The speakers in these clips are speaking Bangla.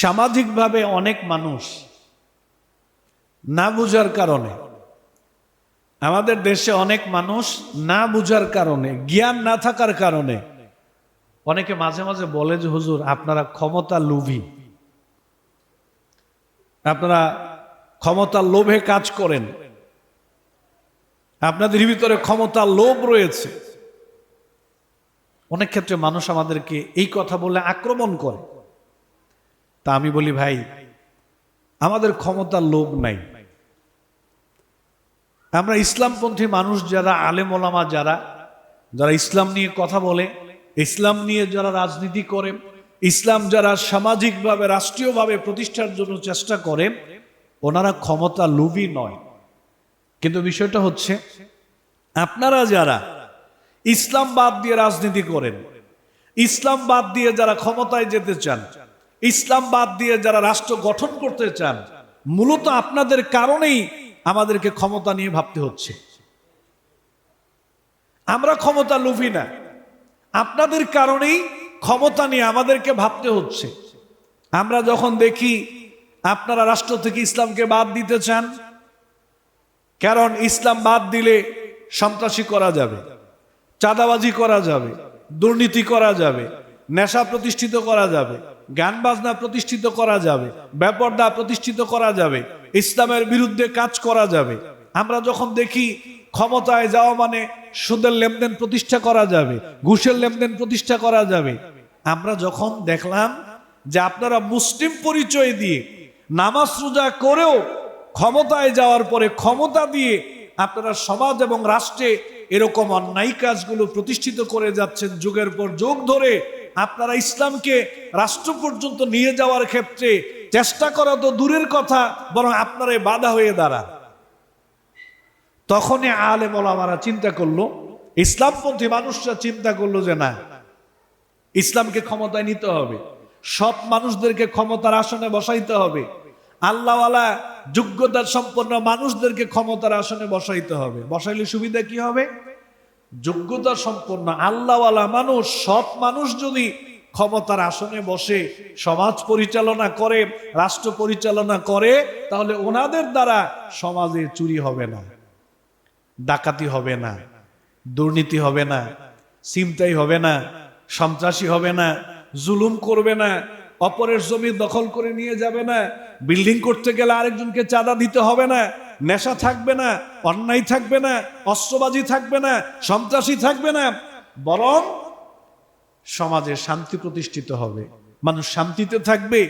সামাজিকভাবে অনেক মানুষ না বুঝার কারণে, আমাদের দেশে অনেক মানুষ না বুঝার কারণে, জ্ঞান না থাকার কারণে, অনেকে মাঝে মাঝে বলে যে, হুজুর, আপনারা ক্ষমতা লোভী। আপনারা ক্ষমতার লোভে কাজ করেন। আপনাদের ভিতরে ক্ষমতার লোভ রয়েছে। অনেক ক্ষেত্রে মানুষ আমাদেরকে এই কথা বলে আক্রমণ করে। তা আমি বলি, ভাই, আমাদের ক্ষমতার লোভ নাই। আমরা ইসলামপন্থী মানুষ যারা, আলেম ওলামা যারা যারা ইসলাম নিয়ে কথা বলে, ইসলাম নিয়ে যারা রাজনীতি করে, ইসলাম যারা সামাজিকভাবে, রাষ্ট্রীয়ভাবে প্রতিষ্ঠার জন্য চেষ্টা করে, ওনারা ক্ষমতা লোভী নয়। কিন্তু বিষয়টা হচ্ছে, আপনারা যারা ইসলাম বাদ দিয়ে রাজনীতি করেন, ইসলাম বাদ দিয়ে যারা ক্ষমতায় যেতে চান ইসলাম বাদ দিয়ে যারা রাষ্ট্র গঠন করতে চান, মূলত আপনাদের কারণেই আমাদেরকে ক্ষমতা নিয়ে ভাবতে হচ্ছে। আমরা ক্ষমতা লুফি না। আপনাদের কারণেই ক্ষমতা নিয়ে আমাদেরকে ভাবতে হচ্ছে। আমরা যখন দেখি আপনারা রাষ্ট্র থেকে ইসলামকে বাদ দিতে চান, কারণ ইসলাম বাদ দিলে সন্ত্রাসী করা যাবে, চাঁদাবাজি করা যাবে, দুর্নীতি করা যাবে নেশা প্রতিষ্ঠিত করা যাবে, গান বাজনা প্রতিষ্ঠিত করা যাবে ব্যাপারদা প্রতিষ্ঠিত করা যাবে, ইসলামের বিরুদ্ধে কাজ করা যাবে। আমরা যখন দেখি ক্ষমতায় যাওয়া মানে সুদের লেনদেন প্রতিষ্ঠা করা যাবে, ঘুষের লেনদেন প্রতিষ্ঠা করা যাবে। আমরা যখন দেখলাম যে আপনারা মুসলিম পরিচয় দিয়ে নামাজ রোজা করেও ক্ষমতায় যাওয়ার পরে ক্ষমতা দিয়ে আপনারা সমাজ এবং রাষ্ট্রে এরকম অন্যায় কাজগুলো প্রতিষ্ঠিত করে যাচ্ছেন যুগের পর যুগ ধরে আপনারা ইসলামকে রাষ্ট্র পর্যন্ত নিয়ে যাওয়ার ক্ষেত্রে চেষ্টা করা তো দূরের কথা, বরং আপনারাই বাধা হয়ে দাঁড়ান। তখনই আলে মোলামারা চিন্তা করল, ইসলামপন্থী মানুষরা চিন্তা করল যে না, ইসলামকে ক্ষমতায় নিতে হবে, সৎ মানুষদেরকে ক্ষমতার আসনে বসাইতে হবে, আল্লাহওয়ালা যোগ্যতার সম্পন্ন মানুষদেরকে ক্ষমতার আসনে বসাইতে হবে। বসাইলে সুবিধা কি হবে? যোগ্যতা সম্পন্ন আল্লাহওয়ালা মানুষ, সৎ মানুষ যদি ক্ষমতার আসনে বসে সমাজ পরিচালনা করে, রাষ্ট্র পরিচালনা করে, তাহলে ওনাদের দ্বারা সমাজে চুরি হবে না, ডাকাতি হবে না, দুর্নীতি হবে না চিন্তাই হবে না, সন্ত্রাসী হবে না, জুলুম করবে না, অপরের জমি দখল করে নিয়ে যাবে না, বিল্ডিং করতে গেলে আরেকজনকে চাঁদা দিতে হবে না নেশা থাকবে না, অন্যায় থাকবে না, অস্ত্রবাজি থাকবে না, সন্ত্রাসী থাকবে না, বরং সমাজে শান্তি প্রতিষ্ঠিত হবে। মানুষ শান্তিতে থাকবে।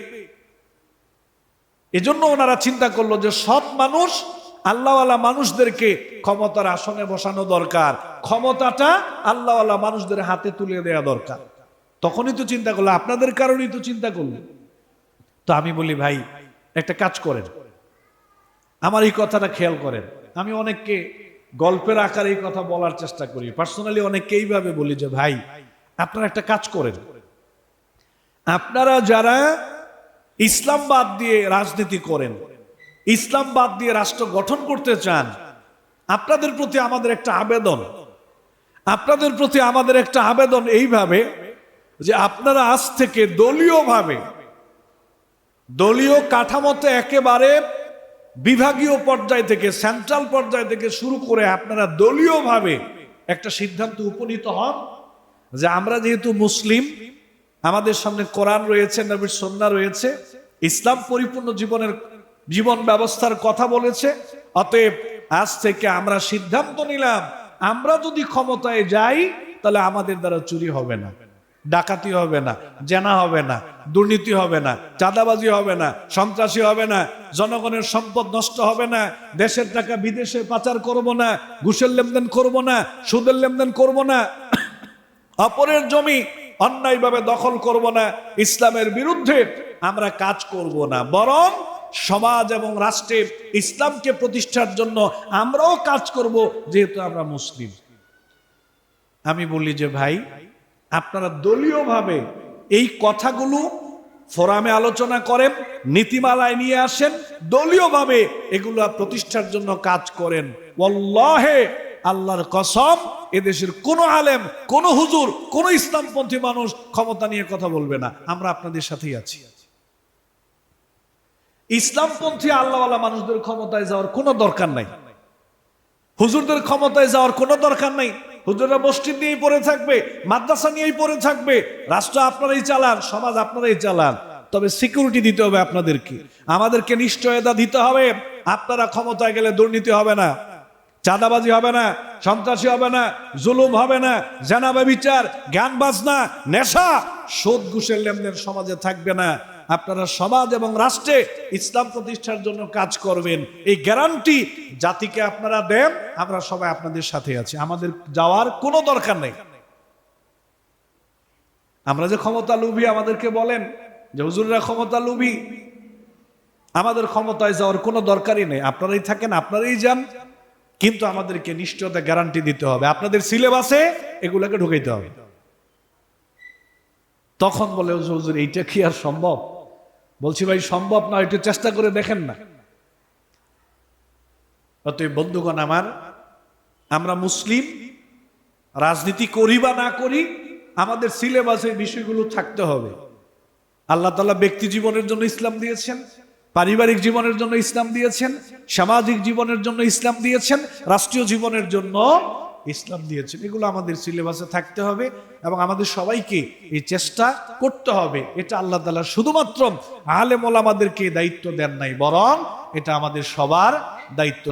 এজন্য ওনারা চিন্তা করল যে সৎ মানুষ, আল্লাহওয়ালা মানুষদেরকে ক্ষমতার আসনে বসানো দরকার। ক্ষমতাটা আল্লাহওয়ালা মানুষদের হাতে তুলে দেওয়া দরকার। তখনই তো চিন্তা করল, আপনাদের কারণেই তো চিন্তা করল। তো আমি বলি, ভাই, একটা কাজ করেন। আমার এই কথাটা খেয়াল করেন। আমি অনেককে গল্পের আকারে এই কথা বলার চেষ্টা করি। পার্সোনালি অনেককে এইভাবে বলি যে, ভাই, আপনারা একটা কাজ করেন। আপনারা যারা ইসলাম বাদ দিয়ে রাজনীতি করেন, ইসলাম বাদ দিয়ে রাষ্ট্র গঠন করতে চান, আপনাদের প্রতি আমাদের একটা আবেদন। আপনাদের প্রতি আমাদের একটা আবেদন এইভাবে যে, আপনারা আজ থেকে দলীয়ভাবে, দলীয় কাঠামোতে একেবারে বিভাগীয় পর্যায় থেকে সেন্ট্রাল পর্যায় থেকে শুরু করে আপনারা দলীয়ভাবে একটা সিদ্ধান্ত উপনীত হন যে আমরা যেহেতু মুসলিম, আমাদের সামনে কোরআন রয়েছে, নবীর সন্ধ্যা রয়েছে, ইসলাম পরিপূর্ণ জীবনের জীবন ব্যবস্থার কথা বলেছে, অতএব আজ থেকে আমরা সিদ্ধান্ত নিলাম, আমরা যদি ক্ষমতায় যাই, তাহলে আমাদের দ্বারা চুরি হবে না। ডাকাতি হবে না, জেনা হবে না, দুর্নীতি হবে না, চাঁদাবাজি হবে না, সন্ত্রাসী হবে না, জনগণের সম্পদ নষ্ট হবে না, দেশের টাকা বিদেশে পাচার করব না, ঘুষের লেনদেন করব না, সুদের লেনদেন করব না, অপরের জমি অন্যায়ভাবে দখল করব না, ইসলামের বিরুদ্ধে আমরা কাজ করব না, বরং সমাজ এবং রাষ্ট্রে ইসলামকে প্রতিষ্ঠার জন্য আমরাও কাজ করব, যেহেতু আমরা মুসলিম। আমি বলি যে ভাই আপনারা দলীয়ভাবে এই কথাগুলো ফোরামে আলোচনা করেন, নীতিমালায় নিয়ে আসেন, দলীয়ভাবে এগুলো প্রতিষ্ঠার জন্য কাজ করেন। ওল্লাহে আল্লাহর কসম, এদেশের কোন আলেম, কোন হুজুর, কোন ইসলামপন্থী মানুষ ক্ষমতা নিয়ে কথা বলবে না। আমরা আপনাদের সাথেই আছি। ইসলামপন্থী আল্লাহওয়ালা মানুষদের ক্ষমতায় যাওয়ার কোনো দরকার নাই। হুজুরদের ক্ষমতায় যাওয়ার কোনো দরকার নাই। হুজুররা মসজিদ নিয়েই পড়ে থাকবে, মাদ্রাসা নিয়েই পড়ে থাকবে, রাষ্ট্র আপনারাই চালান, সমাজ আপনারাই চালান। তবে সিকিউরিটি দিতে হবে আপনাদেরকে। আমাদেরকে নিশ্চয়তা দিতে হবে। আপনারা ক্ষমতায় গেলে দুর্নীতি হবে না, চাঁদাবাজি হবে না, সন্ত্রাসী হবে না, জুলুম হবে না জানাবে বিচার জ্ঞান বাজনা নেশা, সোদ ঘুষের লেনদেন সমাজে থাকবে না। আপনারা সমাজ এবং রাষ্ট্রে ইসলাম প্রতিষ্ঠার জন্য কাজ করবেন। এই গ্যারান্টি জাতিকে আপনারা দেন, আমরা সবাই আপনাদের সাথে আছি। আমাদের যাওয়ার কোনো দরকার নেই। আমরা যে ক্ষমতা লুবি আমাদেরকে বলেন যে, হুজুররা ক্ষমতা লুবি আমাদের ক্ষমতায় যাওয়ার কোনো দরকারই নেই। আপনারাই থাকেন, আপনারাই যান। কিন্তু আমাদেরকে নিশ্চয়তা গ্যারান্টি দিতে হবে। আপনাদের সিলেবাসে এগুলোকে ঢুকাইতে হবে। তখন বলে, হুজুর, এইটা কি আর সম্ভব? বলছি, ভাই, সম্ভব না, একটু চেষ্টা করে দেখেন না। অতএব, বন্ধুগণ আমার, আমরা মুসলিম, রাজনীতি করি বা না করি, আমাদের সিলেবাসে বিষয়গুলো থাকতে হবে। আল্লাহ তালা ব্যক্তি জীবনের জন্য ইসলাম দিয়েছেন, পারিবারিক জীবনের জন্য ইসলাম দিয়েছেন, সামাজিক জীবনের জন্য ইসলাম দিয়েছেন, রাষ্ট্রীয় জীবনের জন্য ইসলাম দিয়েছেন। এগুলো আমাদের সিলেবাসে থাকতে হবে এবং আমাদের সবাইকে এই চেষ্টা করতে হবে। এটা আল্লাহ তালা শুধুমাত্র আলেম আমাদেরকে দায়িত্ব দেন নাই, বরং এটা আমাদের সবার দায়িত্ব।